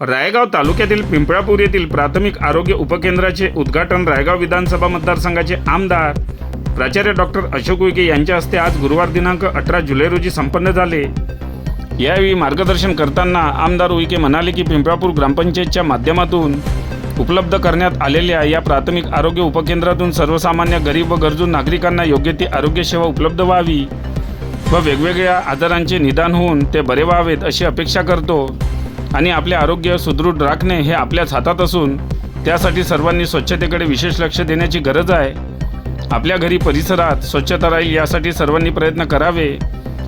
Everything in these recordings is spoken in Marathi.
रायगाव तालुक्यातील पिंपळापूर येथील प्राथमिक आरोग्य उपकेंद्राचे उद्घाटन रायगाव विधानसभा मतदारसंघाचे आमदार प्राचार्य डॉक्टर अशोक उईके यांच्या हस्ते आज गुरुवार दिनांक अठरा जुलै रोजी संपन्न झाले. यावेळी मार्गदर्शन करताना आमदार उईके म्हणाले की पिंपळापूर ग्रामपंचायतच्या माध्यमातून उपलब्ध करण्यात आलेल्या या प्राथमिक आरोग्य उपकेंद्रातून सर्वसामान्य गरीब व गरजू नागरिकांना योग्य ती आरोग्यसेवा उपलब्ध व्हावी व वेगवेगळ्या आजारांचे निदान होऊन ते बरे व्हावेत अशी अपेक्षा करतो. आणि आपले आरोग्य सुदृढ राखणे हे आपल्याच हातात असून त्यासाठी सर्वांनी स्वच्छतेकडे विशेष लक्ष देण्याची गरज आहे. आपल्या घरी परिसरात स्वच्छता राहील यासाठी सर्वांनी प्रयत्न करावे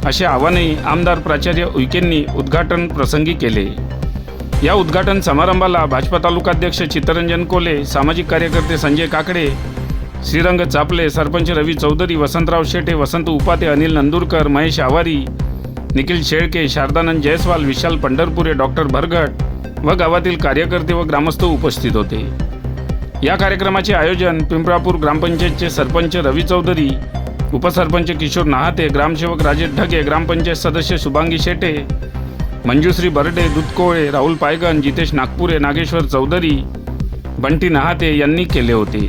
असे आवाहनही आमदार प्राचार्य उईकेंनी उद्घाटन प्रसंगी केले. या उद्घाटन समारंभाला भाजपा तालुकाध्यक्ष चित्तरंजन कोले सामाजिक कार्यकर्ते संजय काकडे श्रीरंग चापले सरपंच रवी चौधरी वसंतराव शेटे वसंत उपाते अनिल नंदुरकर महेश आवारी निखिल शेळके शारदानंद जयस्वाल विशाल पंढरपुरे डॉक्टर भरगट व गावातील कार्यकर्ते व ग्रामस्थ उपस्थित होते. या कार्यक्रमाचे आयोजन पिंपळापूर ग्रामपंचायतचे सरपंच रवी चौधरी उपसरपंच किशोर नाहाते ग्रामसेवक राजेश ढगे ग्रामपंचायत सदस्य शुभांगी शेटे मंजुश्री बर्डे दुधकोळे राहुल पायगन जितेश नागपुरे नागेश्वर चौधरी बंटी नहाते यांनी केले होते.